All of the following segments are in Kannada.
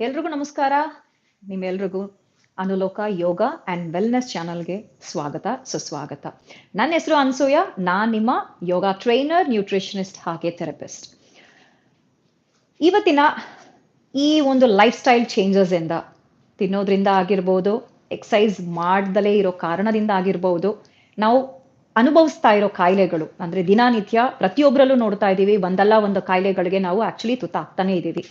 ಎಲ್ರಿಗೂ ನಮಸ್ಕಾರ. ನಿಮ್ಮೆಲ್ರಿಗೂ ಅನುಲೋಕ ಯೋಗ ಆ್ಯಂಡ್ ವೆಲ್ನೆಸ್ ಚಾನಲ್ಗೆ ಸ್ವಾಗತ, ಸುಸ್ವಾಗತ. ನನ್ನ ಹೆಸರು ಅನ್ಸೂಯ, ನಾನು ನಿಮ್ಮ ಯೋಗ ಟ್ರೈನರ್, ನ್ಯೂಟ್ರಿಷನಿಸ್ಟ್ ಹಾಗೆ ಥೆರಪಿಸ್ಟ್. ಇವತ್ತಿನ ಈ ಒಂದು ಲೈಫ್ ಸ್ಟೈಲ್ ಚೇಂಜಸ್ ಇಂದ ತಿನ್ನೋದ್ರಿಂದ ಆಗಿರ್ಬೋದು ಎಕ್ಸಸೈಸ್ ಮಾಡ್ದಲೇ ಇರೋ ಕಾರಣದಿಂದ ಆಗಿರ್ಬೋದು, ನಾವು ಅನುಭವಿಸ್ತಾ ಇರೋ ಕಾಯಿಲೆಗಳು, ಅಂದ್ರೆ ದಿನನಿತ್ಯ ಪ್ರತಿಯೊಬ್ಬರಲ್ಲೂ ನೋಡ್ತಾ ಇದ್ದೀವಿ ಒಂದಲ್ಲ ಒಂದು ಕಾಯಿಲೆಗಳಿಗೆ ನಾವು ಆಕ್ಚುಲಿ ತುತ್ತಾಗ್ತಾನೆ ಇದ್ದೀವಿ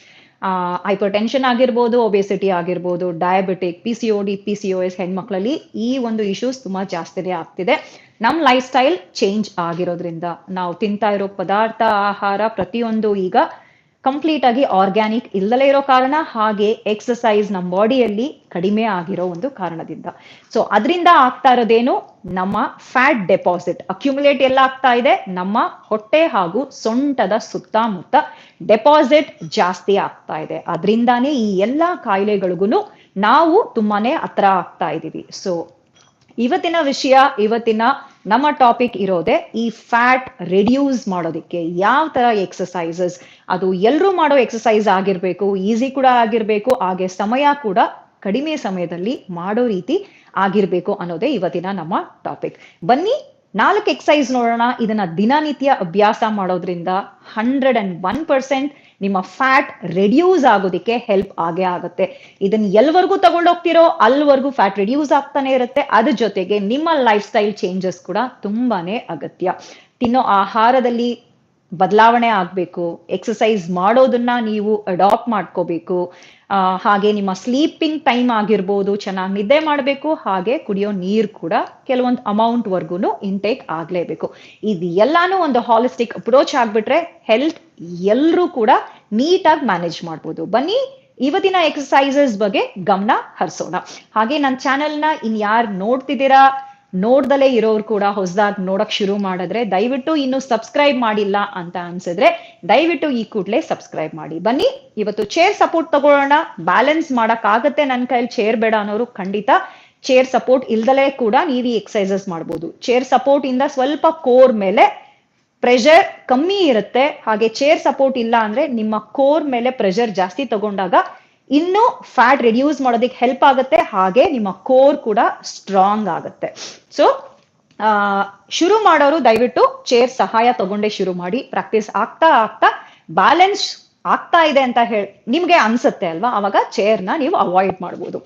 ಹೈಪರ್ ಟೆನ್ಷನ್ ಆಗಿರ್ಬೋದು ಒಬೆಸಿಟಿ ಆಗಿರ್ಬೋದು diabetic P C O D P C O S ಹೆಣ್ಮಕ್ಳಲ್ಲಿ ಈ ಒಂದು ಇಶ್ಯೂಸ್ ತುಂಬಾ ಜಾಸ್ತಿನೇ ಆಗ್ತಿದೆ. ನಮ್ಮ ಲೈಫ್ ಸ್ಟೈಲ್ ಚೇಂಜ್ ಆಗಿರೋದ್ರಿಂದ ನಾವು ತಿಂತಾ ಇರೋ ಪದಾರ್ಥ, ಆಹಾರ ಪ್ರತಿಯೊಂದು ಈಗ ಕಂಪ್ಲೀಟ್ ಆಗಿ ಆರ್ಗ್ಯಾನಿಕ್ ಇಲ್ಲದೇ ಇರೋ ಕಾರಣ ಹಾಗೆ ಎಕ್ಸಸೈಸ್ ನಮ್ಮ ಬಾಡಿಯಲ್ಲಿ ಕಡಿಮೆ ಆಗಿರೋ ಒಂದು ಕಾರಣದಿಂದ. ಸೊ ಅದರಿಂದ ಆಗ್ತಾ ಇರೋದೇನು? ನಮ್ಮ ಫ್ಯಾಟ್ ಡೆಪಾಸಿಟ್. ಅಕ್ಯುಮುಲೇಟ್ ಎಲ್ಲ ಆಗ್ತಾ ಇದೆ. ನಮ್ಮ ಹೊಟ್ಟೆ ಹಾಗೂ ಸೊಂಟದ ಸುತ್ತಮುತ್ತ ಡೆಪಾಸಿಟ್ ಜಾಸ್ತಿ ಆಗ್ತಾ ಇದೆ. ಅದರಿಂದಾನೇ ಈ ಎಲ್ಲಾ ಕಾಯಿಲೆಗಳಿಗೂ ನಾವು ತುಂಬಾನೇ ಹತ್ರ ಆಗ್ತಾ ಇದ್ದೀವಿ ಸೊ ಇವತ್ತಿನ ವಿಷಯ, ಇವತ್ತಿನ ನಮ್ಮ ಟಾಪಿಕ್ ಇರೋದೆ ಈ ಫ್ಯಾಟ್ ರೆಡ್ಯೂಸ್ ಮಾಡೋದಕ್ಕೆ. ಯಾವ ತರ ಎಕ್ಸಸೈಸಸ್ ಅದು ಎಲ್ಲರೂ ಮಾಡೋ ಎಕ್ಸಸೈಸ್ ಆಗಿರ್ಬೇಕು ಈಸಿ ಕೂಡ ಆಗಿರ್ಬೇಕು, ಹಾಗೆ ಸಮಯ ಕೂಡ ಕಡಿಮೆ ಸಮಯದಲ್ಲಿ ಮಾಡೋ ರೀತಿ ಆಗಿರ್ಬೇಕು ಅನ್ನೋದೇ ಇವತ್ತಿನ ನಮ್ಮ ಟಾಪಿಕ್ ಬನ್ನಿ, ನಾಲ್ಕು ಎಕ್ಸಸೈಸ್ ನೋಡೋಣ. ಇದನ್ನ ದಿನನಿತ್ಯ ಅಭ್ಯಾಸ ಮಾಡೋದ್ರಿಂದ ಹಂಡ್ರೆಡ್ ಅಂಡ್ ಒನ್ ಪರ್ಸೆಂಟ್ ನಿಮ್ಮ ಫ್ಯಾಟ್ ರೆಡ್ಯೂಸ್ ಆಗೋದಕ್ಕೆ ಹೆಲ್ಪ್ ಆಗೇ ಆಗುತ್ತೆ. ಇದನ್ನ ಎಲ್ವರೆಗೂ ತಗೊಂಡೋಗ್ತಿರೋ ಅಲ್ವರೆಗೂ ಫ್ಯಾಟ್ ರೆಡ್ಯೂಸ್ ಆಗ್ತಾನೆ ಇರುತ್ತೆ. ಅದ್ರ ಜೊತೆಗೆ ನಿಮ್ಮ ಲೈಫ್ ಸ್ಟೈಲ್ ಚೇಂಜಸ್ ಕೂಡ ತುಂಬಾನೇ ಅಗತ್ಯ. ತಿನ್ನೋ ಆಹಾರದಲ್ಲಿ ಬದಲಾವಣೆ ಆಗಬೇಕು. ಎಕ್ಸಸೈಸ್ ಮಾಡೋದನ್ನ ನೀವು ಅಡಾಪ್ಟ್ ಮಾಡ್ಕೋಬೇಕು. ಹಾಗೆ ನಿಮ್ಮ ಸ್ಲೀಪಿಂಗ್ ಟೈಮ್ ಆಗಿರ್ಬೋದು, ಚೆನ್ನಾಗಿ ನಿದ್ದೆ ಮಾಡಬೇಕು, ಹಾಗೆ ಕುಡಿಯೋ ನೀರು ಕೂಡ ಕೆಲವೊಂದು ಅಮೌಂಟ್ ವರ್ಗು ಇಂಟೇಕ್ ಆಗಲೇಬೇಕು. ಇದು ಎಲ್ಲಾನು ಒಂದು ಹಾಲಿಸ್ಟಿಕ್ ಅಪ್ರೋಚ್ ಆಗಿಬಿಟ್ರೆ ಹೆಲ್ತ್ ಎಲ್ಲರೂ ಕೂಡ ನೀಟಾಗಿ ಮ್ಯಾನೇಜ್ ಮಾಡ್ಬೋದು. ಬನ್ನಿ, ಇವತ್ತಿನ ಎಕ್ಸಸೈಸಸ್ ಬಗ್ಗೆ ಗಮನ ಹರಿಸೋಣ. ಹಾಗೆ ನನ್ನ ಚಾನೆಲ್ನ ಇನ್ ಯಾರು ನೋಡ್ತಿದ್ದೀರಾ ನೋಡ್ದಲೇ ಇರೋರು ಕೂಡ ಹೊಸದಾಗಿ ನೋಡಕ್ ಶುರು ಮಾಡಿದ್ರೆ ದಯವಿಟ್ಟು ಇನ್ನು ಸಬ್ಸ್ಕ್ರೈಬ್ ಮಾಡಿಲ್ಲ ಅಂತ ಅನ್ಸಿದ್ರೆ ದಯವಿಟ್ಟು ಈ ಕೂಡಲೇ ಸಬ್ಸ್ಕ್ರೈಬ್ ಮಾಡಿ. ಬನ್ನಿ, ಇವತ್ತು ಚೇರ್ ಸಪೋರ್ಟ್ ತಗೊಳ್ಳೋಣ. ಬ್ಯಾಲೆನ್ಸ್ ಮಾಡಕ್ ಆಗತ್ತೆ ನನ್ನ ಕೈಲಿ ಚೇರ್ ಬೇಡ ಅನ್ನೋರು ಖಂಡಿತ ಚೇರ್ ಸಪೋರ್ಟ್ ಇಲ್ದಲೇ ಕೂಡ ನೀವು ಈ ಎಕ್ಸಸೈಸಸ್ ಮಾಡ್ಬೋದು. ಚೇರ್ ಸಪೋರ್ಟ್ ಇಂದ ಸ್ವಲ್ಪ ಕೋರ್ ಮೇಲೆ ಪ್ರೆಷರ್ ಕಮ್ಮಿ ಇರುತ್ತೆ. ಹಾಗೆ ಚೇರ್ ಸಪೋರ್ಟ್ ಇಲ್ಲ ಅಂದ್ರೆ ನಿಮ್ಮ ಕೋರ್ ಮೇಲೆ ಪ್ರೆಷರ್ ಜಾಸ್ತಿ ತಗೊಂಡಾಗ ಇನ್ನು ಫ್ಯಾಟ್ ರಿಡ್ಯೂಸ್ ಮಾಡೋದಕ್ಕೆ ಹೆಲ್ಪ್ ಆಗುತ್ತೆ, ಹಾಗೆ ನಿಮ್ಮ ಕೋರ್ ಕೂಡ ಸ್ಟ್ರಾಂಗ್ ಆಗುತ್ತೆ. ಸೊ ಶುರು ಮಾಡೋರು ದಯವಿಟ್ಟು ಚೇರ್ ಸಹಾಯ ತಗೊಂಡೇ ಶುರು ಮಾಡಿ ಪ್ರಾಕ್ಟೀಸ್ ಆಗ್ತಾ ಆಗ್ತಾ ಬ್ಯಾಲೆನ್ಸ್ ಆಗ್ತಾ ಇದೆ ಅಂತ ಹೇಳಿ, ನಿಮ್ಗೆ ಅನ್ಸುತ್ತೆ ಅಲ್ವಾ? ಅವಾಗ ಚೇರ್ನ ನೀವು ಅವಾಯ್ಡ್ ಮಾಡ್ಬೋದು.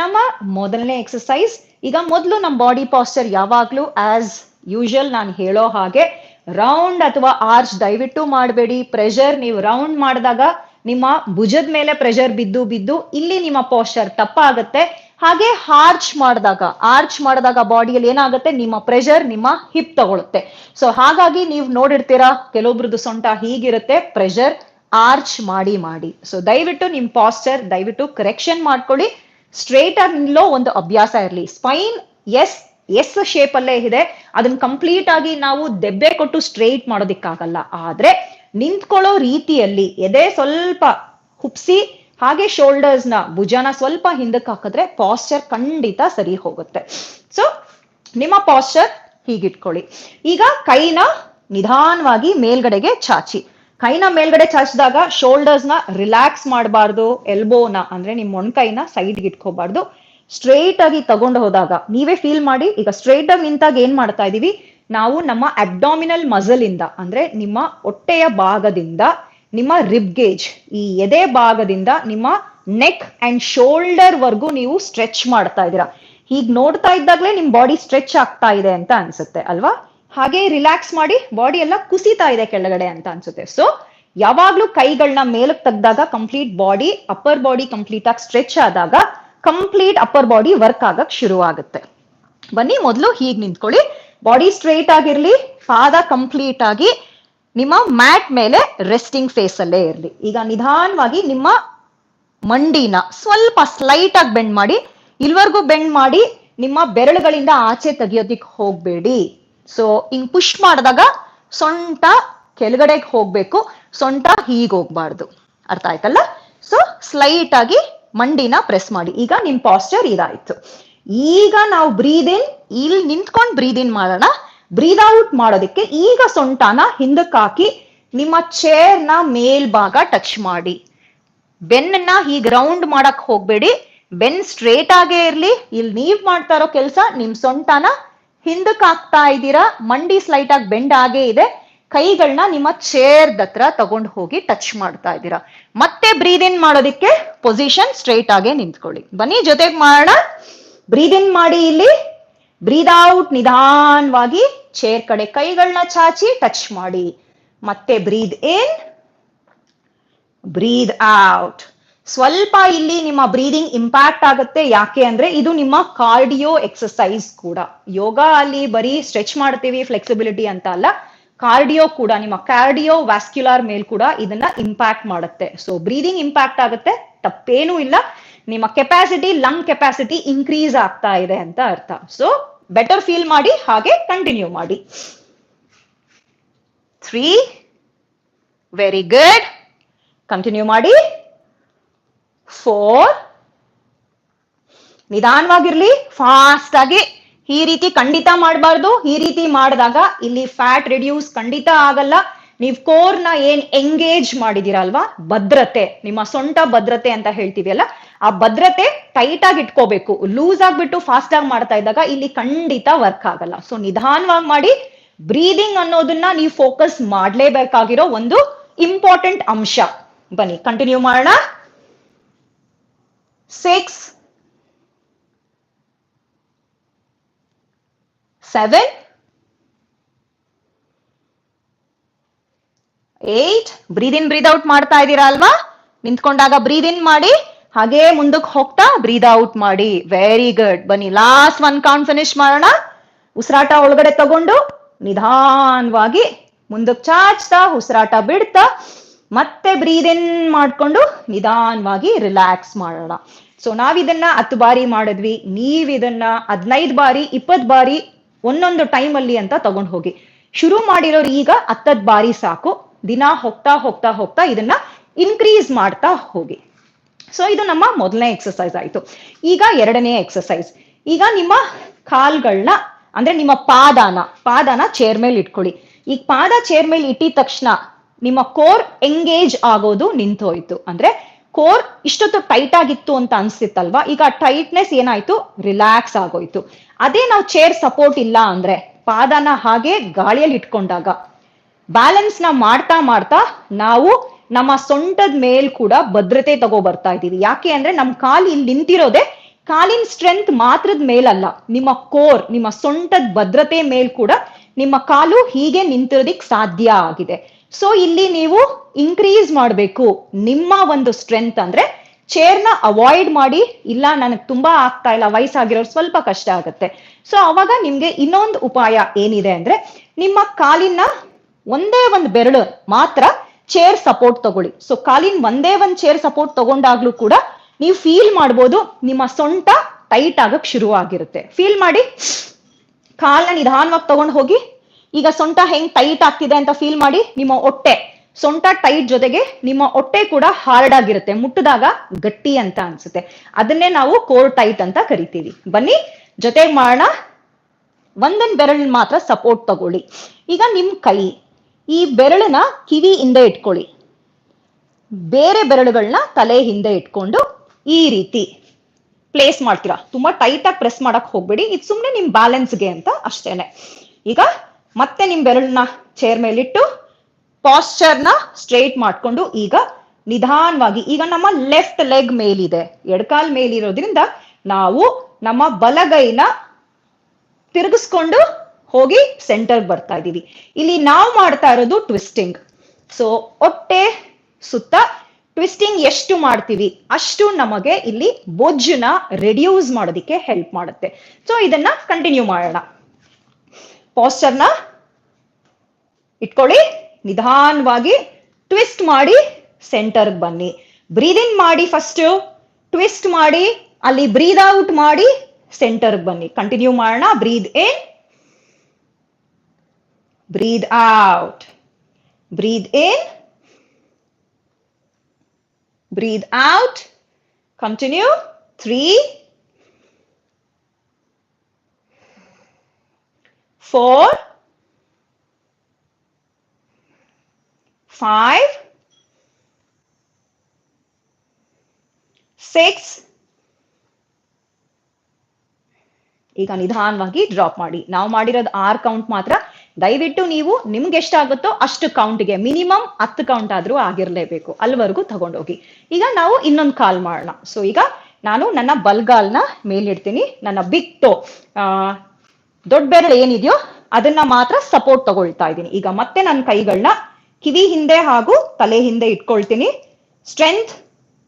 ನಮ್ಮ ಮೊದಲನೇ ಎಕ್ಸಸೈಸ್ ಈಗ ಮೊದಲು ನಮ್ಮ ಬಾಡಿ ಪಾಸ್ಚರ್ ಯಾವಾಗ್ಲೂ ಆಸ್ ಯೂಶಲ್ ನಾನು ಹೇಳೋ ಹಾಗೆ ರೌಂಡ್ ಅಥವಾ ಆರ್ಚ್ ದಯವಿಟ್ಟು ಮಾಡಬೇಡಿ. ಪ್ರೆಷರ್ ನೀವು ರೌಂಡ್ ಮಾಡಿದಾಗ ನಿಮ್ಮ ಭುಜದ ಮೇಲೆ ಪ್ರೆಷರ್ ಬಿದ್ದು ಬಿದ್ದು ಇಲ್ಲಿ ನಿಮ್ಮ ಪಾಶ್ಚರ್ ತಪ್ಪಾಗುತ್ತೆ. ಹಾಗೆ ಹಾರ್ಚ್ ಮಾಡಿದಾಗ ಆರ್ಚ್ ಮಾಡಿದಾಗ ಬಾಡಿಯಲ್ಲಿ ಏನಾಗುತ್ತೆ? ನಿಮ್ಮ ಪ್ರೆಷರ್ ನಿಮ್ಮ ಹಿಪ್ ತಗೊಳುತ್ತೆ. ಸೊ ಹಾಗಾಗಿ ನೀವು ನೋಡಿರ್ತೀರಾ, ಕೆಲವೊಬ್ರದ್ದು ಸೊಂಟ ಹೀಗಿರುತ್ತೆ. ಪ್ರೆಷರ್ ಆರ್ಚ್ ಮಾಡಿ ಮಾಡಿ. ಸೊ ದಯವಿಟ್ಟು ನಿಮ್ ಪಾಸ್ಚರ್ ದಯವಿಟ್ಟು ಕರೆಕ್ಷನ್ ಮಾಡ್ಕೊಳ್ಳಿ. ಸ್ಟ್ರೇಟ್ ಆಗಿ ಒಂದು ಅಭ್ಯಾಸ ಇರಲಿ. ಸ್ಪೈನ್ ಎಸ್ ಎಸ್ ಶೇಪ್ ಅಲ್ಲೇ ಇದೆ. ಅದನ್ನ ಕಂಪ್ಲೀಟ್ ಆಗಿ ನಾವು ದೆಬ್ಬೆ ಕೊಟ್ಟು ಸ್ಟ್ರೇಟ್ ಮಾಡೋದಿಕ್ಕಾಗಲ್ಲ. ಆದ್ರೆ ನಿಂತ್ಕೊಳ್ಳೋ ರೀತಿಯಲ್ಲಿ, ಎದೆ ಸ್ವಲ್ಪ ಹುಪ್ಸಿ, ಹಾಗೆ ಶೋಲ್ಡರ್ಸ್ನ ಭುಜನ ಸ್ವಲ್ಪ ಹಿಂದಕ್ಕೆ ಹಾಕಿದ್ರೆ ಪಾಸ್ಚರ್ ಖಂಡಿತ ಸರಿ ಹೋಗುತ್ತೆ. ಸೊ ನಿಮ್ಮ ಪಾಸ್ಚರ್ ಹೀಗಿಟ್ಕೊಳ್ಳಿ. ಈಗ ಕೈನ ನಿಧಾನವಾಗಿ ಮೇಲ್ಗಡೆಗೆ ಚಾಚಿ. ಕೈನ ಮೇಲ್ಗಡೆ ಚಾಚಿದಾಗ ಶೋಲ್ಡರ್ಸ್ನ ರಿಲ್ಯಾಕ್ಸ್ ಮಾಡಬಾರ್ದು ಎಲ್ಬೋನ ಅಂದ್ರೆ ನಿಮ್ಮ ಮೊಣಕೈನ ಸೈಡ್ಗೆ ಇಟ್ಕೋಬಾರ್ದು. ಸ್ಟ್ರೈಟ್ ಆಗಿ ತಗೊಂಡು ಹೋದಾಗ, ನೀವೇ ಫೀಲ್ ಮಾಡಿ, ಈಗ ಸ್ಟ್ರೈಟ್ ಆಗಿ ನಿಂತಾಗ ಏನ್ ಮಾಡ್ತಾ ಇದೀವಿ? ನಾವು ನಮ್ಮ ಅಬ್ಡಾಮಿನಲ್ ಮಸಲ್ ಇಂದ, ಅಂದ್ರೆ ನಿಮ್ಮ ಹೊಟ್ಟೆಯ ಭಾಗದಿಂದ, ನಿಮ್ಮ ರಿಬ್ ಗೇಜ್ ಈ ಎದೆ ಭಾಗದಿಂದ ನಿಮ್ಮ ನೆಕ್ ಅಂಡ್ ಶೋಲ್ಡರ್ ವರ್ಗೂ ನೀವು ಸ್ಟ್ರೆಚ್ ಮಾಡ್ತಾ ಇದ್ದೀರಾ. ಹೀಗ್ ನೋಡ್ತಾ ಇದ್ದಾಗಲೇ ನಿಮ್ ಬಾಡಿ ಸ್ಟ್ರೆಚ್ ಆಗ್ತಾ ಇದೆ ಅಂತ ಅನ್ಸುತ್ತೆ, ಅಲ್ವಾ? ಹಾಗೆ ರಿಲ್ಯಾಕ್ಸ್ ಮಾಡಿ ಬಾಡಿ ಎಲ್ಲ ಕುಸಿತಾ ಇದೆ ಕೆಳಗಡೆ ಅಂತ ಅನ್ಸುತ್ತೆ. ಸೊ ಯಾವಾಗ್ಲೂ ಕೈಗಳನ್ನ ಮೇಲಕ್ಕೆ ತೆಗ್ದಾಗ complete body upper body complete ಆಗಿ ಸ್ಟ್ರೆಚ್ ಆದಾಗ ಕಂಪ್ಲೀಟ್ ಅಪ್ಪರ್ ಬಾಡಿ ವರ್ಕ್ ಆಗಕ್ ಶುರು ಆಗುತ್ತೆ ಬನ್ನಿ, ಮೊದಲು ಹೀಗ್ ನಿಂತ್ಕೊಳ್ಳಿ. ಬಾಡಿ ಸ್ಟ್ರೈಟ್ ಆಗಿರ್ಲಿ ಪಾದ ಕಂಪ್ಲೀಟ್ ಆಗಿ ನಿಮ್ಮ ಮ್ಯಾಟ್ ಮೇಲೆ ರೆಸ್ಟಿಂಗ್ ಫೇಸ್ ಅಲ್ಲೇ ಇರಲಿ. ಈಗ ನಿಧಾನವಾಗಿ ನಿಮ್ಮ ಮಂಡಿನ ಸ್ವಲ್ಪ ಸ್ಲೈಟ್ ಆಗಿ ಬೆಂಡ್ ಮಾಡಿ, ಇಲ್ವರೆಗೂ ಬೆಂಡ್ ಮಾಡಿ, ನಿಮ್ಮ ಬೆರಳುಗಳಿಂದ ಆಚೆ ತೆಗಿಯೋದಿಕ್ ಹೋಗ್ಬೇಡಿ. ಸೊ ಹಿಂಗ್ ಪುಷ್ ಮಾಡಿದಾಗ ಸೊಂಟ ಕೆಳಗಡೆಗೆ ಹೋಗ್ಬೇಕು, ಸೊಂಟ ಹೀಗ್ ಹೋಗ್ಬಾರ್ದು. ಅರ್ಥ ಆಯ್ತಲ್ಲ? ಸೊ ಸ್ಲೈಟ್ ಆಗಿ ಮಂಡಿನ ಪ್ರೆಸ್ ಮಾಡಿ. ಈಗ ನಿಮ್ ಪಾಸ್ಚರ್ ಇದಾಯ್ತು. ಈಗ ನಾವು ಬ್ರೀದ್ ಇನ್ ಇಲ್ಲಿ ನಿಂತ್ಕೊಂಡು ಬ್ರೀದ್ ಇನ್ ಮಾಡೋಣ. ಬ್ರೀದ್ ಔಟ್ ಮಾಡೋದಕ್ಕೆ ಈಗ ಸೊಂಟಾನ ಹಿಂದಕ್ಕೆ ಹಾಕಿ ನಿಮ್ಮ ಚೇರ್ನ ಮೇಲ್ಭಾಗ ಟಚ್ ಮಾಡಿ. ಬೆನ್ನನ್ನ ಹೀಗೆ ರೌಂಡ್ ಮಾಡಕ್ ಹೋಗ್ಬೇಡಿ. ಬೆನ್ ಸ್ಟ್ರೇಟ್ ಆಗೇ ಇರ್ಲಿ. ಇಲ್ಲಿ ನೀವ್ ಮಾಡ್ತಾ ಇರೋ ಕೆಲಸ ನಿಮ್ ಸೊಂಟನ ಹಿಂದಕ್ಕೆ ಹಾಕ್ತಾ ಇದ್ದೀರಾ. ಮಂಡಿ ಸ್ಲೈಟ್ ಆಗಿ ಬೆಂಡ್ ಆಗೇ ಇದೆ. ಕೈಗಳನ್ನ ನಿಮ್ಮ ಚೇರ್ ಹತ್ರ ತಗೊಂಡ್ ಹೋಗಿ ಟಚ್ ಮಾಡ್ತಾ ಇದ್ದೀರಾ. ಮತ್ತೆ ಬ್ರೀದ್ ಇನ್ ಮಾಡೋದಿಕ್ಕೆ ಪೊಸಿಷನ್ ಸ್ಟ್ರೇಟ್ ಆಗೇ ನಿಂತ್ಕೊಳ್ಳಿ. ಬನ್ನಿ, ಜೊತೆಗೆ ಮಾಡೋಣ. ಬ್ರೀದ್ ಇನ್ ಮಾಡಿ ಇಲ್ಲಿ. ಬ್ರೀದ್ ಔಟ್ ನಿಧಾನವಾಗಿ. ಚೇರ್ ಕಡೆ ಕೈಗಳನ್ನ ಚಾಚಿ ಟಚ್ ಮಾಡಿ. ಮತ್ತೆ ಬ್ರೀದ್ ಇನ್ ಬ್ರೀದ್ ಔಟ್ ಸ್ವಲ್ಪ ಇಲ್ಲಿ ನಿಮ್ಮ ಬ್ರೀದಿಂಗ್ ಇಂಪ್ಯಾಕ್ಟ್ ಆಗುತ್ತೆ. ಯಾಕೆ ಅಂದ್ರೆ ಇದು ನಿಮ್ಮ ಕಾರ್ಡಿಯೋ ಎಕ್ಸಸೈಸ್ ಕೂಡ. ಯೋಗ ಅಲ್ಲಿ ಬರೀ ಸ್ಟ್ರೆಚ್ ಮಾಡ್ತೀವಿ ಫ್ಲೆಕ್ಸಿಬಿಲಿಟಿ ಅಂತ ಅಲ್ಲ. ಕಾರ್ಡಿಯೋ ಕೂಡ, ನಿಮ್ಮ ಕಾರ್ಡಿಯೋ ವ್ಯಾಸ್ಕ್ಯುಲಾರ್ ಮೇಲ್ ಕೂಡ ಇದನ್ನ ಇಂಪ್ಯಾಕ್ಟ್ ಮಾಡುತ್ತೆ. ಸೊ ಬ್ರೀದಿಂಗ್ ಇಂಪ್ಯಾಕ್ಟ್ ಆಗುತ್ತೆ. ತಪ್ಪೇನೂ ಇಲ್ಲ. ನಿಮ್ಮ ಕೆಪಾಸಿಟಿ ಲಂಗ್ ಕೆಪಾಸಿಟಿ ಇನ್ಕ್ರೀಸ್ ಆಗ್ತಾ ಇದೆ ಅಂತ ಅರ್ಥ. ಸೊ ಬೆಟರ್ ಫೀಲ್ ಮಾಡಿ, ಹಾಗೆ ಕಂಟಿನ್ಯೂ ಮಾಡಿ. ತ್ರೀ ವೆರಿ ಗುಡ್ ಕಂಟಿನ್ಯೂ ಮಾಡಿ. ಫೋರ್ ನಿಧಾನವಾಗಿರ್ಲಿ ಫಾಸ್ಟ್ ಆಗಿ. ಈ ರೀತಿ ಖಂಡಿತ ಮಾಡಬಾರ್ದು. ಈ ರೀತಿ ಮಾಡಿದಾಗ ಇಲ್ಲಿ ಫ್ಯಾಟ್ ರಿಡ್ಯೂಸ್ ಖಂಡಿತ ಆಗಲ್ಲ. ನೀವು ಕೋರ್ನ ಏನ್ ಎಂಗೇಜ್ ಮಾಡಿದಿರಲ್ವಾ? ಭದ್ರತೆ. ನಿಮ್ಮ ಸೊಂಟ ಭದ್ರತೆ ಅಂತ ಹೇಳ್ತೀವಿ ಅಲ್ಲ? ಆ ಭದ್ರತೆ ಟೈಟ್ ಆಗಿ ಇಟ್ಕೋಬೇಕು. ಲೂಸ್ ಆಗ್ಬಿಟ್ಟು ಫಾಸ್ಟ್ ಆಗಿ ಮಾಡ್ತಾ ಇದ್ದಾಗ ಇಲ್ಲಿ ಖಂಡಿತ ವರ್ಕ್ ಆಗಲ್ಲ. ಸೊ ನಿಧಾನವಾಗಿ ಮಾಡಿ ಬ್ರೀದಿಂಗ್ ಅನ್ನೋದನ್ನ ನೀವು ಫೋಕಸ್ ಮಾಡ್ಲೇಬೇಕಾಗಿರೋ ಒಂದು ಇಂಪಾರ್ಟೆಂಟ್ ಅಂಶ. ಬನ್ನಿ ಕಂಟಿನ್ಯೂ ಮಾಡೋಣ. Six seven eight breathe in breathe out ಮಾಡ್ತಾ ಇದ್ದೀರಾ ಅಲ್ವಾ? ನಿಂತ್ಕೊಂಡಾಗ ಬ್ರೀದ್ ಇನ್ ಮಾಡಿ, ಹಾಗೆ ಮುಂದಕ್ಕೆ ಹೋಗ್ತಾ ಬ್ರೀದ್ ಔಟ್ ಮಾಡಿ. ವೆರಿ ಗುಡ್ ಬನ್ನಿ ಲಾಸ್ಟ್ ಒನ್ ಕೌಂಟ್ ಫಿನಿಶ್ ಮಾಡೋಣ. ಉಸಿರಾಟ ಒಳಗಡೆ ತಗೊಂಡು, ನಿಧಾನವಾಗಿ ಮುಂದಕ್ಕೆ ಚಾಚ್ತಾ, ಉಸಿರಾಟ ಬಿಡ್ತಾ, ಮತ್ತೆ ಬ್ರೀದ್ ಇನ್ ಮಾಡ್ಕೊಂಡು ನಿಧಾನವಾಗಿ ರಿಲ್ಯಾಕ್ಸ್ ಮಾಡೋಣ. ಸೊ ನಾವಿದನ್ನ ಹತ್ತು ಬಾರಿ ಮಾಡಿದ್ವಿ. ನೀವ್ ಇದನ್ನ ಹದಿನೈದು ಬಾರಿ ಇಪ್ಪತ್ ಬಾರಿ, ಒಂದೊಂದು ಟೈಮ್ ಅಲ್ಲಿ ಅಂತ ತಗೊಂಡ್ ಹೋಗಿ. ಶುರು ಮಾಡಿರೋರು ಈಗ ಹತ್ತದ್ ಬಾರಿ ಸಾಕು. ದಿನ ಹೋಗ್ತಾ ಹೋಗ್ತಾ ಹೋಗ್ತಾ ಇದನ್ನ ಇನ್ಕ್ರೀಸ್ ಮಾಡ್ತಾ ಹೋಗಿ. ಸೊ ಇದು ನಮ್ಮ ಮೊದಲನೇ ಎಕ್ಸಸೈಸ್ ಆಯ್ತು. ಈಗ ಎರಡನೇ ಎಕ್ಸಸೈಸ್ ಈಗ ನಿಮ್ಮ ಕಾಲ್ಗಳನ್ನ ಅಂದ್ರೆ ನಿಮ್ಮ ಪಾದಾನ ಪಾದಾನ ಚೇರ್ ಮೇಲೆ ಇಟ್ಕೊಳ್ಳಿ. ಈಗ ಪಾದ ಚೇರ್ ಮೇಲೆ ಇಟ್ಟಿದ ತಕ್ಷಣ ನಿಮ್ಮ ಕೋರ್ ಎಂಗೇಜ್ ಆಗೋದು ನಿಂತೋಯ್ತು. ಅಂದ್ರೆ ಕೋರ್ ಇಷ್ಟೊತ್ತು ಟೈಟ್ ಆಗಿತ್ತು ಅಂತ ಅನ್ಸಿತ್ತಲ್ವಾ ಈಗ ಟೈಟ್ನೆಸ್ ಏನಾಯ್ತು? ರಿಲ್ಯಾಕ್ಸ್ ಆಗೋಯ್ತು. ಅದೇ ನಾವು ಚೇರ್ ಸಪೋರ್ಟ್ ಇಲ್ಲ ಅಂದ್ರೆ ಪಾದನ ಹಾಗೆ ಗಾಳಿಯಲ್ಲಿ ಇಟ್ಕೊಂಡಾಗ ಬ್ಯಾಲೆನ್ಸ್ನ ಮಾಡ್ತಾ ಮಾಡ್ತಾ ನಾವು ನಮ್ಮ ಸೊಂಟದ ಮೇಲ್ ಕೂಡ ಭದ್ರತೆ ತಗೋ ಬರ್ತಾ ಇದ್ದೀವಿ. ಯಾಕೆ ಅಂದ್ರೆ ನಮ್ ಕಾಲ್ ಇಲ್ಲಿ ನಿಂತಿರೋದೆ ಕಾಲಿನ ಸ್ಟ್ರೆಂತ್ ಮಾತ್ರದ ಮೇಲಲ್ಲ, ನಿಮ್ಮ ಕೋರ್ ನಿಮ್ಮ ಸೊಂಟದ ಭದ್ರತೆ ಮೇಲ್ ಕೂಡ ನಿಮ್ಮ ಕಾಲು ಹೀಗೆ ನಿಂತಿರೋದಿಕ್ ಸಾಧ್ಯ ಆಗಿದೆ. ಸೊ ಇಲ್ಲಿ ನೀವು ಇನ್ಕ್ರೀಸ್ ಮಾಡಬೇಕು. ನಿಮ್ಮ ಒಂದು ಸ್ಟ್ರೆಂತ್ ಅಂದ್ರೆ ಚೇರ್ನ ಅವಾಯ್ಡ್ ಮಾಡಿ, ಇಲ್ಲ ನನಗೆ ತುಂಬಾ ಆಗ್ತಾ ಇಲ್ಲ, ವಯಸ್ಸಾಗಿರೋರು ಸ್ವಲ್ಪ ಕಷ್ಟ ಆಗುತ್ತೆ. ಸೊ ಅವಾಗ ನಿಮ್ಗೆ ಇನ್ನೊಂದು ಉಪಾಯ ಏನಿದೆ ಅಂದ್ರೆ ನಿಮ್ಮ ಕಾಲಿನ ಒಂದೇ ಒಂದು ಬೆರಳು ಮಾತ್ರ ಚೇರ್ ಸಪೋರ್ಟ್ ತಗೊಳ್ಳಿ. ಸೊ ಕಾಲಿನ ಒಂದೇ ಒಂದು ಚೇರ್ ಸಪೋರ್ಟ್ ತಗೊಂಡಾಗ್ಲೂ ಕೂಡ ನೀವು ಫೀಲ್ ಮಾಡ್ಬೋದು, ನಿಮ್ಮ ಸೊಂಟ ಟೈಟ್ ಆಗಕ್ ಶುರು ಆಗಿರುತ್ತೆ ಫೀಲ್ ಮಾಡಿ, ಕಾಲ್ನ ನಿಧಾನವಾಗಿ ತಗೊಂಡು ಹೋಗಿ, ಈಗ ಸೊಂಟ ಹೆಂಗ್ ಟೈಟ್ ಆಗ್ತಿದೆ ಅಂತ ಫೀಲ್ ಮಾಡಿ, ನಿಮ್ಮ ಹೊಟ್ಟೆ. ಸೊಂಟ ಟೈಟ್ ಜೊತೆಗೆ ನಿಮ್ಮ ಹೊಟ್ಟೆ ಕೂಡ ಹಾರ್ಡ್ ಆಗಿರುತ್ತೆ, ಮುಟ್ಟಿದಾಗ ಗಟ್ಟಿ ಅಂತ ಅನ್ಸುತ್ತೆ. ಅದನ್ನೇ ನಾವು ಕೋರ್ ಟೈಟ್ ಅಂತ ಕರಿತೀವಿ. ಬನ್ನಿ, ಜೊತೆಗೆ ಮಾಡೋಣ. ಒಂದೊಂದ್ ಬೆರಳ್ ಮಾತ್ರ ಸಪೋರ್ಟ್ ತಗೊಳ್ಳಿ. ಈಗ ನಿಮ್ ಕೈ. ಈ ಬೆರಳನ್ನ ಕಿವಿ ಹಿಂದೆ ಇಟ್ಕೊಳ್ಳಿ. ಬೇರೆ ಬೆರಳುಗಳನ್ನ ತಲೆ ಹಿಂದೆ ಇಟ್ಕೊಂಡು ಈ ರೀತಿ ಪ್ಲೇಸ್ ಮಾಡ್ತೀರಾ. ತುಂಬಾ ಟೈಟ್ ಆಗಿ ಪ್ರೆಸ್ ಮಾಡಕ್ ಹೋಗ್ಬೇಡಿ. ಇದು ಸುಮ್ಮನೆ ನಿಮ್ ಬ್ಯಾಲೆನ್ಸ್ಗೆ ಅಂತ ಅಷ್ಟೇನೆ. ಈಗ ಮತ್ತೆ ನಿಮ್ ಬೆರಳನ್ನ ಚೇರ್ ಮೇಲಿಟ್ಟು ಪಾಶ್ಚರ್ನ ಸ್ಟ್ರೈಟ್ ಮಾಡ್ಕೊಂಡು ಈಗ ನಿಧಾನವಾಗಿ ಈಗ ನಮ್ಮ ಲೆಫ್ಟ್ ಲೆಗ್ ಮೇಲಿದೆ. ಎಡಕಾಲ್ ಮೇಲಿರೋದ್ರಿಂದ ನಾವು ನಮ್ಮ ಬಲಗೈನ ತಿರುಗಿಸ್ಕೊಂಡು ಹೋಗಿ ಸೆಂಟರ್ ಬರ್ತಾ ಇದ್ದೀವಿ. ಇಲ್ಲಿ ನಾವು ಮಾಡ್ತಾ ಇರೋದು ಟ್ವಿಸ್ಟಿಂಗ್ ಸೊ ಹೊಟ್ಟೆ ಸುತ್ತ ಟ್ವಿಸ್ಟಿಂಗ್ ಎಷ್ಟು ಮಾಡ್ತೀವಿ? ಅಷ್ಟು ನಮಗೆ ಇಲ್ಲಿ ಬೊಜ್ಜನ್ನ ರೆಡ್ಯೂಸ್ ಮಾಡೋದಕ್ಕೆ ಹೆಲ್ಪ್ ಮಾಡುತ್ತೆ. ಸೊ ಇದನ್ನ ಕಂಟಿನ್ಯೂ ಮಾಡೋಣ. ಪಾಸ್ಚರ್ನ ಇಟ್ಕೊಳ್ಳಿ. ನಿಧಾನವಾಗಿ ಟ್ವಿಸ್ಟ್ ಮಾಡಿ ಸೆಂಟರ್ಗೆ ಬನ್ನಿ. ಬ್ರೀದ್ ಇನ್ ಮಾಡಿ ಫಸ್ಟ್ ಟ್ವಿಸ್ಟ್ ಮಾಡಿ, ಅಲ್ಲಿ ಬ್ರೀದ್ ಔಟ್ ಮಾಡಿ ಸೆಂಟರ್ಗೆ ಬನ್ನಿ. ಕಂಟಿನ್ಯೂ ಮಾಡೋಣ. Breathe in breathe out breathe in breathe out continue three four five, six ಈಗ ನಿಧಾನವಾಗಿ ಡ್ರಾಪ್ ಮಾಡಿ. ನಾವು ಮಾಡಿರೋದು ಆರ್ ಕೌಂಟ್ ಮಾತ್ರ ದಯವಿಟ್ಟು ನೀವು ನಿಮ್ಗೆ ಎಷ್ಟಾಗುತ್ತೋ ಅಷ್ಟು ಕೌಂಟ್ಗೆ ಮಿನಿಮಮ್ ಹತ್ತು ಕೌಂಟ್ ಆದ್ರೂ ಆಗಿರ್ಲೇಬೇಕು. ಅಲ್ಲಿವರೆಗೂ ತಗೊಂಡೋಗಿ. ಈಗ ನಾವು ಇನ್ನೊಂದು ಕಾಲ್ ಮಾಡೋಣ. ಸೊ ಈಗ ನಾನು ನನ್ನ ಬಲ್ಗಾಲ್ನ ಮೇಲಿಡ್ತೀನಿ ನನ್ನ ಬಿಗ್ ದೊಡ್ಡ ಬೆರಳು ಏನಿದೆಯೋ ಅದನ್ನ ಮಾತ್ರ ಸಪೋರ್ಟ್ ತಗೊಳ್ತಾ ಇದ್ದೀನಿ. ಈಗ ಮತ್ತೆ ನನ್ನ ಕೈಗಳನ್ನ ಕಿವಿ ಹಿಂದೆ ಹಾಗೂ ತಲೆ ಹಿಂದೆ ಇಟ್ಕೊಳ್ತೀನಿ. ಸ್ಟ್ರೆಂತ್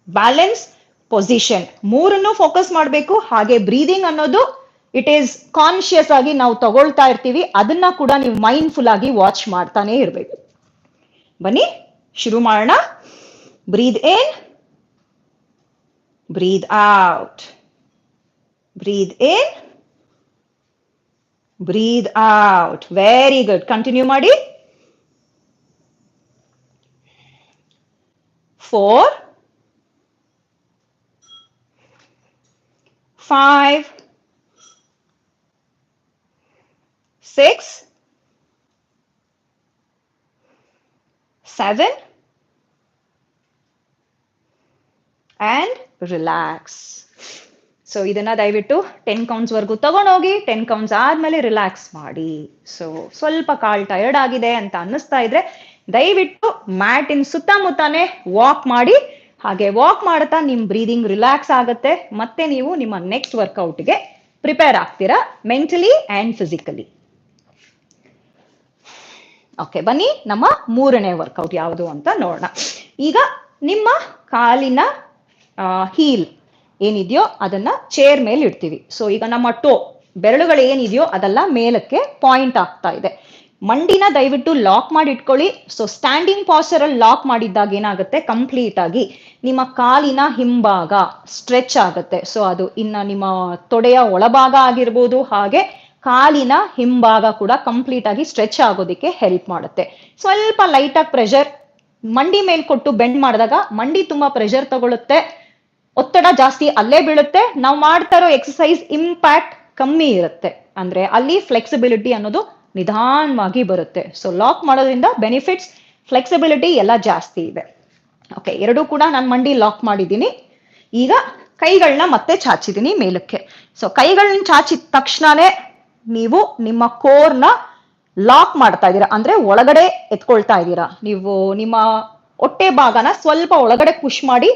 ಬ್ಯಾಲೆನ್ಸ್ ಪೊಸಿಷನ್ ಮೂರನ್ನು ಫೋಕಸ್ ಮಾಡಬೇಕು. ಹಾಗೆ ಬ್ರೀದಿಂಗ್ ಅನ್ನೋದು ಇಟ್ ಈಸ್ ಕಾನ್ಶಿಯಸ್ ಆಗಿ ನಾವು ತಗೊಳ್ತಾ ಇರ್ತೀವಿ. ಅದನ್ನ ಕೂಡ ನೀವು ಮೈಂಡ್ಫುಲ್ ಆಗಿ ವಾಚ್ ಮಾಡ್ತಾನೆ ಇರಬೇಕು. ಬನ್ನಿ ಶುರು ಮಾಡೋಣ. Breathe in breathe out breathe in breathe out very good continue ಮಾಡಿ. Four five, six, seven, and relax so ಇದನ್ನ ದಯವಿಟ್ಟು ಟೆನ್ ಕೌಂಟ್ಸ್ ವರೆಗೂ ತಗೊಂಡೋಗಿ ಟೆನ್ ಕೌಂಟ್ಸ್ ಆದ್ಮೇಲೆ ರಿಲ್ಯಾಕ್ಸ್ ಮಾಡಿ. ಸೊ ಸ್ವಲ್ಪ ಕಾಲ್ ಟಯರ್ಡ್ ಆಗಿದೆ ಅಂತ ಅನ್ನಿಸ್ತಾ ಇದ್ರೆ ದಯವಿಟ್ಟು ಮ್ಯಾಟಿನ್ ಸುತ್ತಮುತ್ತಾನೆ ವಾಕ್ ಮಾಡಿ. ಹಾಗೆ ವಾಕ್ ಮಾಡ್ತಾ ನಿಮ್ಮ ಬ್ರೀದಿಂಗ್ ರಿಲ್ಯಾಕ್ಸ್ ಆಗುತ್ತೆ. ಮತ್ತೆ ನೀವು ನಿಮ್ಮ ನೆಕ್ಸ್ಟ್ ವರ್ಕೌಟ್ಗೆ ಪ್ರಿಪೇರ್ ಆಗ್ತೀರಾ ಮೆಂಟಲಿ ಅಂಡ್ ಫಿಸಿಕಲಿ ಓಕೆ ಬನ್ನಿ, ನಮ್ಮ ಮೂರನೇ ವರ್ಕೌಟ್ ಯಾವುದು ಅಂತ ನೋಡೋಣ. ಈಗ ನಿಮ್ಮ ಕಾಲಿನ ಹೀಲ್ ಏನಿದೆಯೋ ಅದನ್ನ ಚೇರ್ ಮೇಲೆ ಇಡ್ತೀವಿ. ಸೊ ಈಗ ನಮ್ಮ ಟೋ ಬೆರಳುಗಳು ಏನಿದೆಯೋ ಅದೆಲ್ಲ ಮೇಲಕ್ಕೆ ಪಾಯಿಂಟ್ ಆಗ್ತಾ ಇದೆ. ಮಂಡಿನ ದಯವಿಟ್ಟು ಲಾಕ್ ಮಾಡಿ ಇಟ್ಕೊಳ್ಳಿ. ಸೊ ಸ್ಟ್ಯಾಂಡಿಂಗ್ ಪಾಸ್ಚರ್ ಅಲ್ಲಿ ಲಾಕ್ ಮಾಡಿದ್ದಾಗ ಏನಾಗುತ್ತೆ? ಕಂಪ್ಲೀಟ್ ಆಗಿ ನಿಮ್ಮ ಕಾಲಿನ ಹಿಂಭಾಗ ಸ್ಟ್ರೆಚ್ ಆಗುತ್ತೆ. ಸೊ ಅದು ಇನ್ನ ನಿಮ್ಮ ತೊಡೆಯ ಒಳಭಾಗ ಆಗಿರ್ಬೋದು, ಹಾಗೆ ಕಾಲಿನ ಹಿಂಭಾಗ ಕೂಡ ಕಂಪ್ಲೀಟ್ ಆಗಿ ಸ್ಟ್ರೆಚ್ ಆಗೋದಕ್ಕೆ ಹೆಲ್ಪ್ ಮಾಡುತ್ತೆ. ಸ್ವಲ್ಪ ಲೈಟ್ ಆಗಿ ಪ್ರೆಷರ್ ಮಂಡಿ ಮೇಲೆ ಕೊಟ್ಟು ಬೆಂಡ್ ಮಾಡಿದಾಗ ಮಂಡಿ ತುಂಬಾ ಪ್ರೆಷರ್ ತಗೊಳುತ್ತೆ. ಒತ್ತಡ ಜಾಸ್ತಿ ಅಲ್ಲೇ ಬೀಳುತ್ತೆ. ನಾವು ಮಾಡ್ತಾ ಇರೋ ಎಕ್ಸಸೈಸ್ ಇಂಪ್ಯಾಕ್ಟ್ ಕಮ್ಮಿ ಇರುತ್ತೆ. ಅಂದ್ರೆ ಅಲ್ಲಿ ಫ್ಲೆಕ್ಸಿಬಿಲಿಟಿ ಅನ್ನೋದು ನಿಧಾನವಾಗಿ ಬರುತ್ತೆ. ಸೊ ಲಾಕ್ ಮಾಡೋದ್ರಿಂದ ಬೆನಿಫಿಟ್ಸ್ ಫ್ಲೆಕ್ಸಿಬಿಲಿಟಿ ಎಲ್ಲ ಜಾಸ್ತಿ ಇದೆ. ಓಕೆ ಎರಡೂ ಕೂಡ ನಾನು ಮಂಡಿ ಲಾಕ್ ಮಾಡಿದ್ದೀನಿ. ಈಗ ಕೈಗಳನ್ನ ಮತ್ತೆ ಚಾಚಿದ್ದೀನಿ ಮೇಲಕ್ಕೆ. ಸೊ ಕೈಗಳನ್ನ ಚಾಚಿದ ತಕ್ಷಣನೇ ನೀವು ನಿಮ್ಮ ಕೋರ್ನ ಲಾಕ್ ಮಾಡ್ತಾ ಇದ್ದೀರಾ. ಅಂದ್ರೆ ಒಳಗಡೆ ಎತ್ಕೊಳ್ತಾ ಇದ್ದೀರಾ. ನೀವು ನಿಮ್ಮ ಹೊಟ್ಟೆ ಭಾಗನ ಸ್ವಲ್ಪ ಒಳಗಡೆ ಪುಷ್ ಮಾಡಿ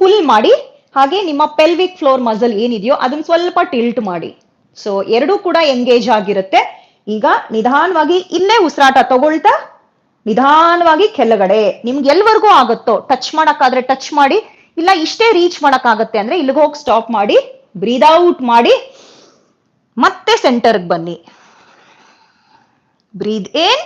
ಪುಲ್ ಮಾಡಿ, ಹಾಗೆ ನಿಮ್ಮ ಪೆಲ್ವಿಕ್ ಫ್ಲೋರ್ ಮಸಲ್ ಏನಿದೆಯೋ ಅದನ್ನ ಸ್ವಲ್ಪ ಟಿಲ್ಟ್ ಮಾಡಿ. ಸೊ ಎರಡೂ ಕೂಡ ಎಂಗೇಜ್ ಆಗಿರುತ್ತೆ. ಈಗ ನಿಧಾನವಾಗಿ ಇಲ್ಲೇ ಉಸಿರಾಟ ತಗೊಳ್ತಾ, ನಿಧಾನವಾಗಿ ಕೆಳಗಡೆ. ನಿಮ್ಗೆ ಎಲ್ವರೆಗೂ ಆಗುತ್ತೋ ಟಚ್ ಮಾಡಕ್ಕಾದ್ರೆ ಟಚ್ ಮಾಡಿ, ಇಲ್ಲ ಇಷ್ಟೇ ರೀಚ್ ಮಾಡಕ್ಕಾಗತ್ತೆ ಅಂದ್ರೆ ಇಲ್ಲಿಗೆ ಹೋಗಿ ಸ್ಟಾಪ್ ಮಾಡಿ ಬ್ರೀದ್ ಔಟ್ ಮಾಡಿ ಮತ್ತೆ ಸೆಂಟರ್ಗೆ ಬನ್ನಿ. Breathe in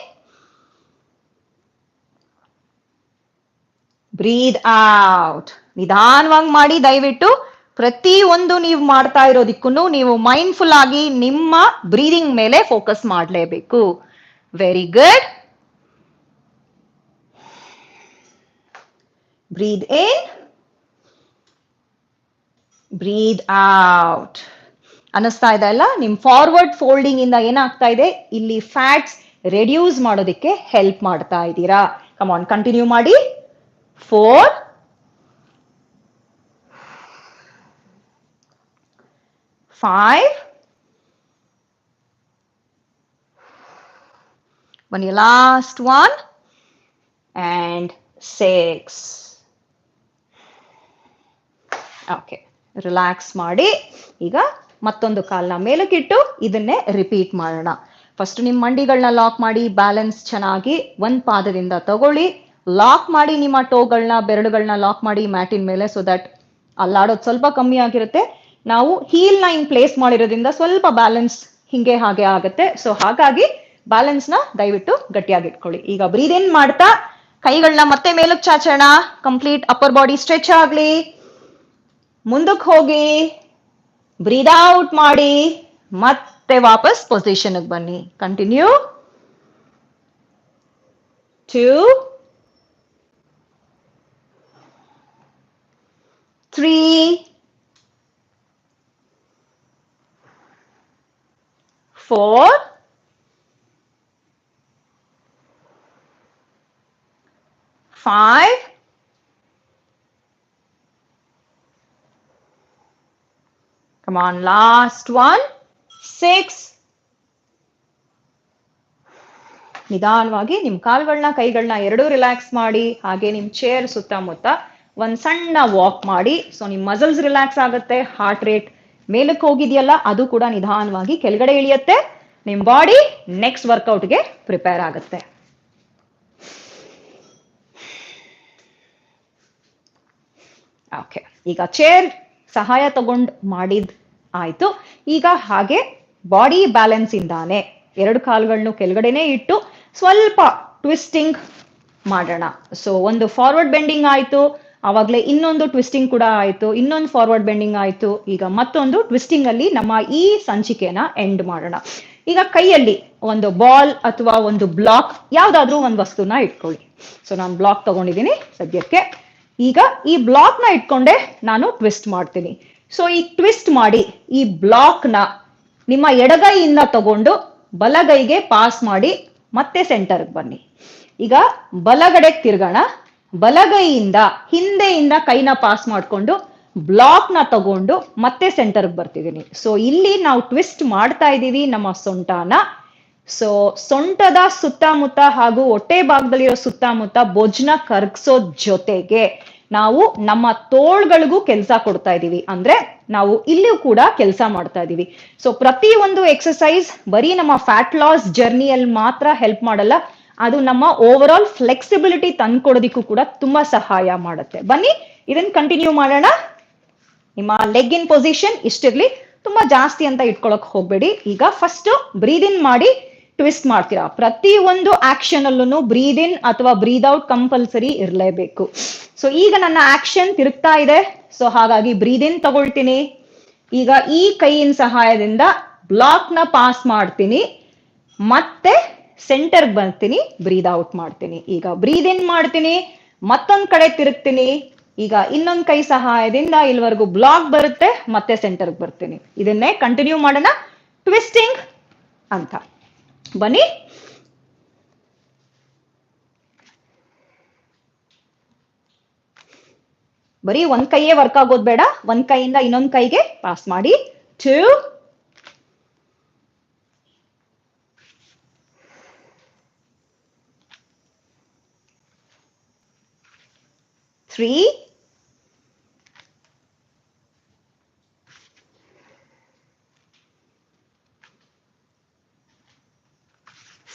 breathe out. ನಿಧಾನವಾಗಿ ಮಾಡಿ, ದಯವಿಟ್ಟು ಪ್ರತಿ ಒಂದು ನೀವು ಮಾಡ್ತಾ ಇರೋದಿಕ್ಕೂ ನೀವು ಮೈಂಡ್ಫುಲ್ ಆಗಿ ನಿಮ್ಮ ಬ್ರೀದಿಂಗ್ ಮೇಲೆ ಫೋಕಸ್ ಮಾಡಲೇಬೇಕು. Very good breathe in breathe out. ಅನ್ನಿಸ್ತಾ ಇದೆ ಅಲ್ಲ? ನಿಮ್ ಫಾರ್ವರ್ಡ್ ಫೋಲ್ಡಿಂಗ್ ಇಂದ ಏನಾಗ್ತಾ ಇದೆ? ಇಲ್ಲಿ ಫ್ಯಾಟ್ಸ್ ರೆಡ್ಯೂಸ್ ಮಾಡೋದಕ್ಕೆ ಹೆಲ್ಪ್ ಮಾಡ್ತಾ ಇದ್ದೀರಾ. ಆನ್ ಕಂಟಿನ್ಯೂ ಮಾಡಿ. ಫೋರ್ ಫೈವ್ ಬನ್ನಿ last one. And six. Okay relax ಮಾಡಿ. ಈಗ ಮತ್ತೊಂದು ಕಾಲ್ನ ಮೇಲಕ್ಕಿಟ್ಟು ಇದನ್ನೇ ರಿಪೀಟ್ ಮಾಡೋಣ. ಫಸ್ಟ್ ನಿಮ್ಮ ಮಂಡಿಗಳನ್ನ ಲಾಕ್ ಮಾಡಿ ಬ್ಯಾಲೆನ್ಸ್ ಚೆನ್ನಾಗಿ ಒಂದ್ ಪಾದದಿಂದ ತಗೊಳ್ಳಿ. ಲಾಕ್ ಮಾಡಿ ನಿಮ್ಮ ಟೋಗಳನ್ನ ಬೆರಳುಗಳನ್ನ ಲಾಕ್ ಮಾಡಿ ಮ್ಯಾಟಿನ ಮೇಲೆ ಸೊ ದಟ್ ಅಲ್ಲಾಡೋದು ಸ್ವಲ್ಪ ಕಮ್ಮಿ ಆಗಿರುತ್ತೆ. ನಾವು ಹೀಲ್ನ ಹಿಂಗ್ ಪ್ಲೇಸ್ ಮಾಡಿರೋದ್ರಿಂದ ಸ್ವಲ್ಪ ಬ್ಯಾಲೆನ್ಸ್ ಹಿಂಗೆ ಹಾಗೆ ಆಗುತ್ತೆ. ಸೊ ಹಾಗಾಗಿ ಬ್ಯಾಲೆನ್ಸ್ನ ದಯವಿಟ್ಟು ಗಟ್ಟಿಯಾಗಿ ಇಟ್ಕೊಳ್ಳಿ. ಈಗ ಬ್ರೀದ್ ಇನ್ ಮಾಡ್ತಾ ಕೈಗಳನ್ನ ಮತ್ತೆ ಮೇಲಕ್ಕೆ ಚಾಚೋಣ. ಕಂಪ್ಲೀಟ್ ಅಪ್ಪರ್ ಬಾಡಿ ಸ್ಟ್ರೆಚ್ ಆಗ್ಲಿ. ಮುಂದಕ್ಕೆ ಹೋಗಿ. ಬ್ರೀದ್ ಔಟ್ ಮಾಡಿ ಮತ್ತೆ ವಾಪಸ್ ಪೊಸಿಷನ್ ಬನ್ನಿ. Continue two three four, five, Come on, last one. Six. ನಿಧಾನವಾಗಿ ನಿಮ್ ಕಾಲ್ಗಳನ್ನ ಕೈಗಳನ್ನ ಎರಡೂ ರಿಲ್ಯಾಕ್ಸ್ ಮಾಡಿ ಹಾಗೆ ನಿಮ್ ಚೇರ್ ಸುತ್ತಮುತ್ತ ಒಂದ್ ಸಣ್ಣ ವಾಕ್ ಮಾಡಿ ಸೊ ನಿಮ್ ಮಸಲ್ಸ್ ರಿಲ್ಯಾಕ್ಸ್ ಆಗುತ್ತೆ ಹಾರ್ಟ್ ರೇಟ್ ಮೇಲಕ್ಕೆ ಹೋಗಿದೆಯಲ್ಲ ಅದು ಕೂಡ ನಿಧಾನವಾಗಿ ಕೆಳಗಡೆ ಇಳಿಯುತ್ತೆ ನಿಮ್ ಬಾಡಿ ನೆಕ್ಸ್ಟ್ ವರ್ಕೌಟ್ಗೆ ಪ್ರಿಪೇರ್ ಆಗುತ್ತೆ ಓಕೆ ಈಗ ಚೇರ್ ಸಹಾಯ ತಗೊಂಡ್ ಮಾಡಿದ್ ಆಯ್ತು. ಈಗ ಹಾಗೆ ಬಾಡಿ ಬ್ಯಾಲೆನ್ಸ್ ಇಂದಾನೆ ಎರಡು ಕಾಲುಗಳನ್ನು ಕೆಳಗಡೆನೆ ಇಟ್ಟು ಸ್ವಲ್ಪ ಟ್ವಿಸ್ಟಿಂಗ್ ಮಾಡೋಣ. ಸೊ ಒಂದು ಫಾರ್ವರ್ಡ್ ಬೆಂಡಿಂಗ್ ಆಯ್ತು, ಆವಾಗಲೇ ಇನ್ನೊಂದು ಟ್ವಿಸ್ಟಿಂಗ್ ಕೂಡ ಆಯ್ತು, ಇನ್ನೊಂದು ಫಾರ್ವರ್ಡ್ ಬೆಂಡಿಂಗ್ ಆಯ್ತು, ಈಗ ಮತ್ತೊಂದು ಟ್ವಿಸ್ಟಿಂಗ್ ಅಲ್ಲಿ ನಮ್ಮ ಈ ಸಂಚಿಕೆನ ಎಂಡ್ ಮಾಡೋಣ. ಈಗ ಕೈಯಲ್ಲಿ ಒಂದು ಬಾಲ್ ಅಥವಾ ಒಂದು ಬ್ಲಾಕ್ ಯಾವ್ದಾದ್ರೂ ಒಂದು ವಸ್ತುನ ಇಟ್ಕೊಳ್ಳಿ. ಸೊ ನಾನು ಬ್ಲಾಕ್ ತಗೊಂಡಿದ್ದೀನಿ ಸದ್ಯಕ್ಕೆ. ಈಗ ಈ ಬ್ಲಾಕ್ನ ಇಟ್ಕೊಂಡೆ ನಾನು ಟ್ವಿಸ್ಟ್ ಮಾಡ್ತೀನಿ. ಸೊ ಈ ಟ್ವಿಸ್ಟ್ ಮಾಡಿ, ಈ ಬ್ಲಾಕ್ನ ನಿಮ್ಮ ಎಡಗೈಯಿಂದ ತಗೊಂಡು ಬಲಗೈಗೆ ಪಾಸ್ ಮಾಡಿ ಮತ್ತೆ ಸೆಂಟರ್ಗೆ ಬನ್ನಿ. ಈಗ ಬಲಗಡೆಗೆ ತಿರ್ಗೋಣ. ಬಲಗೈಯಿಂದ, ಹಿಂದೆಯಿಂದ ಕೈನ ಪಾಸ್ ಮಾಡಿಕೊಂಡು ಬ್ಲಾಕ್ನ ತಗೊಂಡು ಮತ್ತೆ ಸೆಂಟರ್ಗೆ ಬರ್ತಿದ್ದೀನಿ. ಸೊ ಇಲ್ಲಿ ನಾವು ಟ್ವಿಸ್ಟ್ ಮಾಡ್ತಾ ಇದ್ದೀವಿ ನಮ್ಮ ಸೊಂಟನ. ಸೊ ಸೊಂಟದ ಸುತ್ತಮುತ್ತ ಹಾಗೂ ಹೊಟ್ಟೆ ಭಾಗದಲ್ಲಿರೋ ಸುತ್ತಮುತ್ತ ಬೊಜ್ನ ಕರ್ಗ್ಸೋದ್ ಜೊತೆಗೆ ನಾವು ನಮ್ಮ ತೋಳ್ಗಳಿಗೂ ಕೆಲಸ ಕೊಡ್ತಾ ಇದೀವಿ ಅಂದ್ರೆ ನಾವು ಇಲ್ಲಿಯೂ ಕೂಡ ಕೆಲಸ ಮಾಡ್ತಾ ಇದೀವಿ ಸೊ ಪ್ರತಿ ಒಂದು ಎಕ್ಸಸೈಸ್ ಬರೀ ನಮ್ಮ ಫ್ಯಾಟ್ ಲಾಸ್ ಜರ್ನಿಯಲ್ಲಿ ಮಾತ್ರ ಹೆಲ್ಪ್ ಮಾಡಲ್ಲ. ಅದು ನಮ್ಮ ಓವರ್ ಆಲ್ ಫ್ಲೆಕ್ಸಿಬಿಲಿಟಿ ತಂದ್ಕೊಡೋದಿಕ್ಕೂ ಕೂಡ ತುಂಬಾ ಸಹಾಯ ಮಾಡುತ್ತೆ. ಬನ್ನಿ ಇದನ್ನ ಕಂಟಿನ್ಯೂ ಮಾಡೋಣ. ನಿಮ್ಮ ಲೆಗ್ ಇನ್ ಪೊಸಿಷನ್ ಇಷ್ಟಿರ್ಲಿ ತುಂಬಾ ಜಾಸ್ತಿ ಅಂತ ಇಟ್ಕೊಳಕ್ ಹೋಗ್ಬೇಡಿ. ಈಗ ಫಸ್ಟ್ ಬ್ರೀದ್ ಮಾಡಿ. ಟ್ವಿಸ್ಟ್ ಮಾಡ್ತೀರಾ? ಪ್ರತಿ ಒಂದು ಆಕ್ಷನ್ ಅಲ್ಲೂ ಬ್ರೀದ್ ಇನ್ ಅಥವಾ ಬ್ರೀದ್ ಔಟ್ ಕಂಪಲ್ಸರಿ ಇರಲೇಬೇಕು. ಸೊ ಈಗ ನನ್ನ ಆಕ್ಷನ್ ತಿರುಗ್ತಾ ಇದೆ. ಸೊ ಹಾಗಾಗಿ ಬ್ರೀದ್ ಇನ್ ತಗೊಳ್ತೀನಿ. ಈಗ ಈ ಕೈಯಿನ ಸಹಾಯದಿಂದ ಬ್ಲಾಕ್ನ ಪಾಸ್ ಮಾಡ್ತೀನಿ. ಮತ್ತೆ ಸೆಂಟರ್ ಬರ್ತೀನಿ ಬ್ರೀದ್ ಔಟ್ ಮಾಡ್ತೀನಿ. ಈಗ ಬ್ರೀದ್ ಇನ್ ಮಾಡ್ತೀನಿ, ಮತ್ತೊಂದ್ ಕಡೆ ತಿರುಗ್ತೀನಿ. ಈಗ ಇನ್ನೊಂದ್ ಕೈ ಸಹಾಯದಿಂದ ಇಲ್ಲಿವರೆಗೂ ಬ್ಲಾಕ್ ಬರುತ್ತೆ, ಮತ್ತೆ ಸೆಂಟರ್ಗೆ ಬರ್ತೀನಿ. ಇದನ್ನೇ ಕಂಟಿನ್ಯೂ ಮಾಡೋಣ. ಟ್ವಿಸ್ಟಿಂಗ್ ಅಂತ. ಬನ್ನಿ. ಬರೀ ಒಂದ್ ಕೈಯೇ ವರ್ಕ್ ಆಗೋದ್ ಬೇಡ. ಒಂದ್ ಕೈಯಿಂದ ಇನ್ನೊಂದ್ ಕೈಗೆ ಪಾಸ್ ಮಾಡಿ. Two three,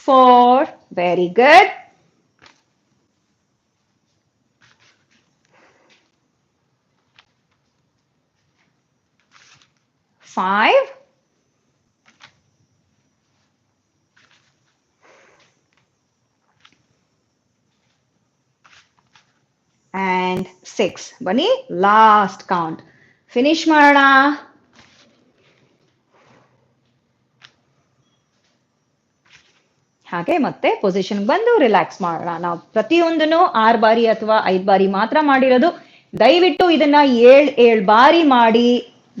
four, very good. Five, and six. ಬನ್ನಿ ಲಾಸ್ಟ್ ಕೌಂಟ್ ಫಿನಿಶ್ ಮಾಡೋಣ ಹಾಗೆ ಮತ್ತೆ ಪೊಸಿಷನ್ ಬಂದು ರಿಲ್ಯಾಕ್ಸ್ ಮಾಡೋಣ. ನಾವು ಪ್ರತಿಯೊಂದನ್ನು ಆರು ಬಾರಿ ಅಥವಾ ಐದ್ ಬಾರಿ ಮಾತ್ರ ಮಾಡಿರೋದು. ದಯವಿಟ್ಟು ಇದನ್ನ ಏಳ್ ಏಳ್ ಬಾರಿ ಮಾಡಿ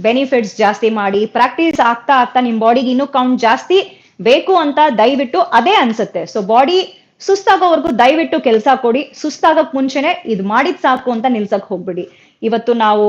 ಬೆನಿಫಿಟ್ಸ್ ಜಾಸ್ತಿ ಮಾಡಿ ಪ್ರಾಕ್ಟೀಸ್ ಆಗ್ತಾ ಆಗ್ತಾ ನಿಮ್ ಬಾಡಿಗೆ ಇನ್ನೂ ಕೌಂಟ್ ಜಾಸ್ತಿ ಬೇಕು ಅಂತ ದಯವಿಟ್ಟು ಅದೇ ಅನ್ಸುತ್ತೆ. ಸೊ ಬಾಡಿ ಸುಸ್ತಾಗೋವರೆಗೂ ದಯವಿಟ್ಟು ಕೆಲಸ ಕೊಡಿ. ಸುಸ್ತಾಗಕ್ ಮುಂಚೆನೆ ಇದು ಮಾಡಿದ್ ಸಾಕು ಅಂತ ನಿಲ್ಸಕ್ ಹೋಗ್ಬಿಡಿ. ಇವತ್ತು ನಾವು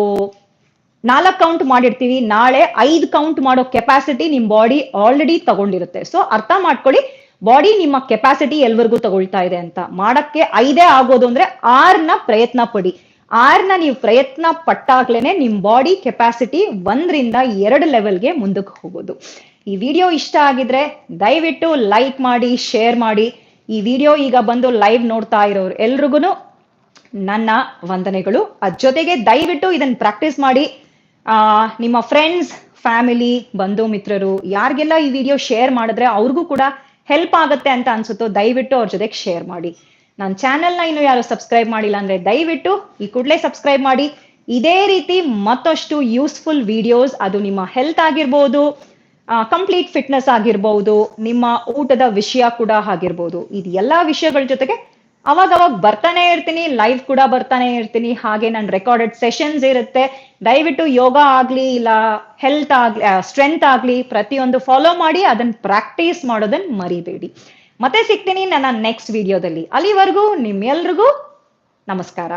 ನಾಲ್ಕು ಕೌಂಟ್ ಮಾಡಿರ್ತೀವಿ. ನಾಳೆ ಐದು ಕೌಂಟ್ ಮಾಡೋ ಕೆಪಾಸಿಟಿ ನಿಮ್ ಬಾಡಿ ಆಲ್ರೆಡಿ ತಗೊಂಡಿರುತ್ತೆ. ಸೊ ಅರ್ಥ ಮಾಡ್ಕೊಳ್ಳಿ. ಬಾಡಿ ನಿಮ್ಮ ಕೆಪಾಸಿಟಿ ಎಲ್ವರೆಗೂ ತಗೊಳ್ತಾ ಇದೆ ಅಂತ. ಮಾಡಕ್ಕೆ ಐದೇ ಆಗೋದು ಅಂದ್ರೆ ಆರ್ನ ಪ್ರಯತ್ನ ಪಡಿ. ಆರ್ನ ನೀವು ಪ್ರಯತ್ನ ಪಟ್ಟಾಗ್ಲೇನೆ ನಿಮ್ ಬಾಡಿ ಕೆಪಾಸಿಟಿ ಒಂದರಿಂದ ಎರಡು ಲೆವೆಲ್ಗೆ ಮುಂದಕ್ಕೆ ಹೋಗೋದು. ಈ ವಿಡಿಯೋ ಇಷ್ಟ ಆಗಿದ್ರೆ ದಯವಿಟ್ಟು ಲೈಕ್ ಮಾಡಿ ಶೇರ್ ಮಾಡಿ. ಈ ವಿಡಿಯೋ ಈಗ ಬಂದು ಲೈವ್ ನೋಡ್ತಾ ಇರೋರು ಎಲ್ರಿಗೂ ನನ್ನ ವಂದನೆಗಳು. ಅದ್ ಜೊತೆಗೆ ದಯವಿಟ್ಟು ಇದನ್ನ ಪ್ರಾಕ್ಟೀಸ್ ಮಾಡಿ. ಆ, ನಿಮ್ಮ ಫ್ರೆಂಡ್ಸ್ ಫ್ಯಾಮಿಲಿ ಬಂಧು ಮಿತ್ರರು, ಯಾರಿಗೆಲ್ಲ ಈ ವಿಡಿಯೋ ಶೇರ್ ಮಾಡಿದ್ರೆ ಅವ್ರಿಗೂ ಕೂಡ ಹೆಲ್ಪ್ ಆಗುತ್ತೆ ಅಂತ ಅನ್ಸುತ್ತೋ ದಯವಿಟ್ಟು ಅವ್ರ ಜೊತೆಗೆ ಶೇರ್ ಮಾಡಿ. ನನ್ನ ಚಾನೆಲ್ನ ಇನ್ನು ಯಾರು ಸಬ್ಸ್ಕ್ರೈಬ್ ಮಾಡಿಲ್ಲ ಅಂದ್ರೆ ದಯವಿಟ್ಟು ಈ ಕೂಡಲೇ ಸಬ್ಸ್ಕ್ರೈಬ್ ಮಾಡಿ. ಇದೇ ರೀತಿ ಮತ್ತಷ್ಟು ಯೂಸ್ಫುಲ್ ವಿಡಿಯೋಸ್ ಅದು ನಿಮ್ಮ ಹೆಲ್ತ್ ಆಗಿರ್ಬೋದು ಕಂಪ್ಲೀಟ್ ಫಿಟ್ನೆಸ್ ಆಗಿರ್ಬೋದು, ನಿಮ್ಮ ಊಟದ ವಿಷಯ ಕೂಡ ಆಗಿರ್ಬೋದು. ಇದು ಎಲ್ಲಾ ವಿಷಯಗಳ ಜೊತೆಗೆ ಅವಾಗ ಅವಾಗ ಬರ್ತಾನೆ ಇರ್ತೀನಿ ಲೈವ್ ಕೂಡ ಬರ್ತಾನೆ ಇರ್ತೀನಿ. ಹಾಗೆ ನನ್ನ ರೆಕಾರ್ಡೆಡ್ ಸೆಷನ್ಸ್ ಇರುತ್ತೆ. ದಯವಿಟ್ಟು ಯೋಗ ಆಗ್ಲಿ ಇಲ್ಲ ಹೆಲ್ತ್ ಆಗ್ಲಿ ಸ್ಟ್ರೆಂತ್ ಆಗ್ಲಿ ಪ್ರತಿಯೊಂದು ಫಾಲೋ ಮಾಡಿ ಅದನ್ನ ಪ್ರಾಕ್ಟೀಸ್ ಮಾಡೋದನ್ನ ಮರಿಬೇಡಿ. ಮತ್ತೆ ಸಿಗ್ತೀನಿ ನನ್ನ ನೆಕ್ಸ್ಟ್ ವಿಡಿಯೋದಲ್ಲಿ ಅಲ್ಲಿವರೆಗೂ ನಿಮ್ಮೆಲ್ರಿಗೂ ನಮಸ್ಕಾರ.